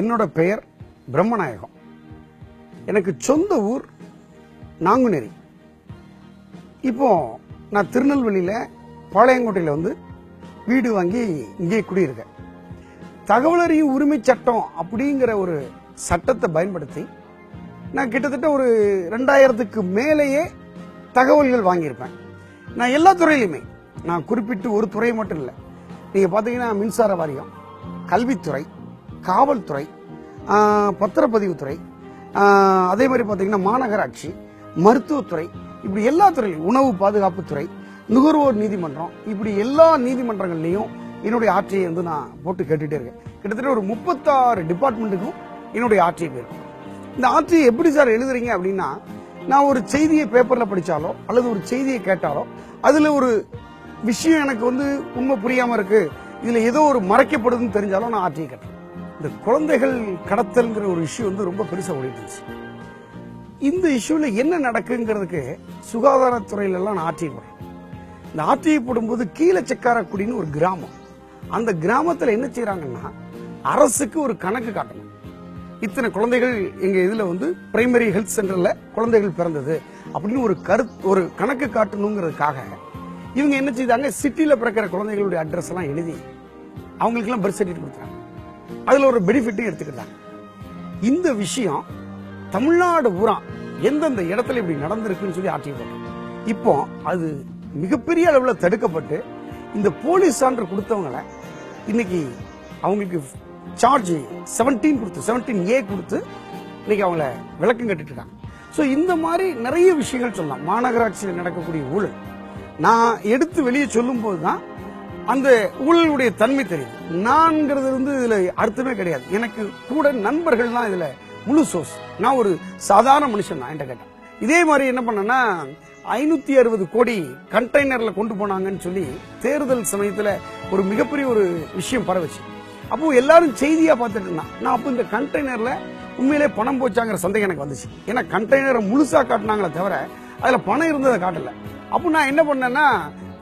என்னோட பெயர் பிரம்மநாயகம். எனக்கு சொந்த ஊர் நாங்குநேரி. இப்போ நான் திருநெல்வேலியில் பாளையங்கோட்டையில் வந்து வீடு வாங்கி இங்கே குடியிருக்கேன். தகவல் அறியும் உரிமை சட்டம் அப்படிங்கிற ஒரு சட்டத்தை பயன்படுத்தி நான் கிட்டத்தட்ட ஒரு ரெண்டாயிரத்துக்கு மேலேயே தகவல்கள் வாங்கியிருப்பேன். நான் எல்லா துறையிலுமே நான் குறிப்பிட்டு ஒரு துறை மட்டும் இல்லை. நீங்கள் பார்த்தீங்கன்னா மின்சார வாரியம் கல்வித்துறை காவல்துறை பத்திரப்பதிவுத்துறை அதே மாதிரி பார்த்தீங்கன்னா மாநகராட்சி மருத்துவத்துறை இப்படி எல்லா துறையிலும் உணவு பாதுகாப்புத்துறை நுகர்வோர் நீதிமன்றம் இப்படி எல்லா நீதிமன்றங்கள்லையும் என்னுடைய ஆட்சியை வந்து நான் போட்டு கேட்டுட்டே இருக்கேன். கிட்டத்தட்ட ஒரு முப்பத்தாறு டிபார்ட்மெண்ட்டுக்கும் என்னுடைய ஆட்சியை போயிருக்கும் இந்த ஆட்சியை எப்படி சார் எழுதுறீங்க அப்படின்னா நான் ஒரு செய்தியை பேப்பரில் படித்தாலோ அல்லது ஒரு செய்தியை கேட்டாலோ அதில் ஒரு விஷயம் எனக்கு வந்து உண்மை புரியாமல் இருக்குது இதில் ஏதோ ஒரு மறைக்கப்படுதுன்னு தெரிஞ்சாலும் நான் ஆட்சியை கேட்டேன் இந்த குழந்தைகள் கடத்தல்ங்கிற ஒரு இஷ்யூ வந்து ரொம்ப பெருசாக ஓடிட்டு இருந்துச்சு. இந்த இஷ்யூவில் என்ன நடக்குங்கிறதுக்கு சுகாதாரத்துறையிலலாம் நான் ஆட்சியை போடுறேன். இந்த ஆட்சியை போடும்போது கீழே செக்காரக்குடின்னு ஒரு கிராமம். அந்த கிராமத்தில் என்ன செய்கிறாங்கன்னா அரசுக்கு ஒரு கணக்கு காட்டணும். இத்தனை குழந்தைகள் எங்கள் இதில் வந்து பிரைமரி ஹெல்த் சென்டரில் குழந்தைகள் பிறந்தது அப்படின்னு ஒரு கரு ஒரு கணக்கு காட்டணுங்கிறதுக்காக இவங்க என்ன செய்தாங்க சிட்டியில் பிறக்கிற குழந்தைகளுடைய அட்ரஸ் எல்லாம் எழுதி அவங்களுக்கெல்லாம் பர்த் சர்டிஃபிகேட் கொடுத்தாங்க அதுல ஒரு பெனிஃபிட்டும் எடுத்துக்கிட்டாங்க. இந்த விஷயம் தமிழ்நாடு பூரா எந்தெந்த இடத்துல இப்படி நடந்திருக்குன்னு சொல்லி ஆட்சியை இப்போ அது மிகப்பெரிய அளவில் தடுக்கப்பட்டு இந்த போலீஸ் சான்று கொடுத்தவங்கள இன்னைக்கு அவங்களுக்கு சார்ஜ் 17 கொடுத்து 17 ஏ கொடுத்து இன்னைக்கு அவங்கள விளக்கம் கட்டிட்டு இருக்காங்க ஸோ இந்த மாதிரி நிறைய விஷயங்கள் சொல்லலாம். மாநகராட்சியில் நடக்கக்கூடிய ஊழல். நான் எடுத்து வெளியே சொல்லும்போது தான் அந்த உங்களுடைய தன்மை தெரியுது நான்கிறது வந்து இதுல அர்த்தமே கிடையாது. எனக்கு கூட நண்பர்கள் தான் இதுல முழு சோர்ஸ். நான் ஒரு சாதாரண மனுஷன் தான் என்கிட்ட கேட்டேன். இதே மாதிரி என்ன பண்ணேன்னா ஐநூத்தி அறுபது கோடி கண்டெய்னர்ல கொண்டு போனாங்கன்னு சொல்லி தேர்தல் சமயத்துல ஒரு மிகப்பெரிய ஒரு விஷயம் பரவச்சு. அப்போ எல்லாரும் செய்தியா பார்த்துட்டு இருந்தான். நான் அப்போ இந்த கண்டெய்னர்ல உண்மையிலே பணம் போச்சாங்கிற சந்தேகம் எனக்கு வந்துச்சு. ஏன்னா கண்டெய்னரை முழுசா காட்டினாங்களே தவிர அதுல பணம் இருந்ததை காட்டல. அப்போ நான் என்ன பண்ணேன்னா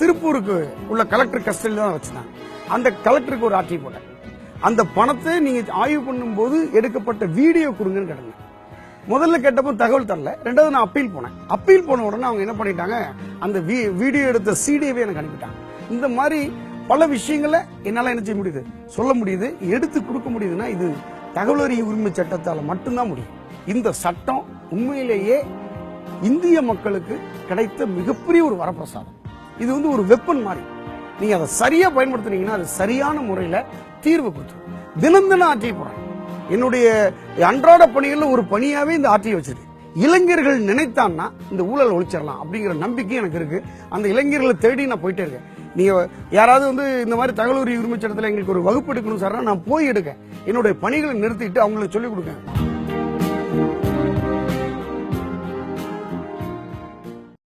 திருப்பூருக்கு உள்ள கலெக்டர் கஸ்டடியில் தான் வச்சிருந்தாங்க அந்த கலெக்டருக்கு ஒரு ஆட்சி போட்டேன். அந்த பணத்தை நீங்கள் ஆய்வு பண்ணும்போது எடுக்கப்பட்ட வீடியோ கொடுங்கன்னு கேட்டாங்க. முதல்ல கேட்டப்போ தகவல் தரல. ரெண்டாவது நான் அப்பீல் போனேன். அப்பீல் போன உடனே அவங்க என்ன பண்ணிட்டாங்க? அந்த வீ- வீடியோ எடுத்த சீடியவே எனக்கு அனுப்பிட்டாங்க. இந்த மாதிரி பல விஷயங்களை என்னால் என்ன செய்ய முடியுது? சொல்ல முடியுது. எடுத்து கொடுக்க முடியுதுன்னா இது தகவல் அறிய உரிமை சட்டத்தால் மட்டும்தான் முடியும். இந்த சட்டம் உண்மையிலேயே இந்திய மக்களுக்கு கிடைத்த மிகப்பெரிய ஒரு வரப்பிரசாதம். இது வந்து ஒரு வெப்பன் மாதிரி. நீங்க அதை சரியா பயன்படுத்துனீங்கன்னா அது சரியான முறையில தீர்வு கொடுத்துரும். தினம் தினம் ஆட்சியை போகிறேன் என்னுடைய அன்றாட பணிகள்ல ஒரு பணியாவே இந்த ஆட்சியை வச்சிருக்கு. இளைஞர்கள் நினைத்தான்னா இந்த ஊழல் ஒழிச்சிடலாம் அப்படிங்கிற நம்பிக்கை எனக்கு இருக்கு. அந்த இளைஞர்களை தேடி நான் போயிட்டே இருக்கேன். நீங்க யாராவது வந்து இந்த மாதிரி தகவல் உரிமை சட்டத்தில் எங்களுக்கு ஒரு வகுப்பு எடுக்கணும் சார்னா நான் போய் எடுக்க என்னுடைய பணிகளை நிறுத்திட்டு அவங்களுக்கு சொல்லிக் கொடுக்கேன்.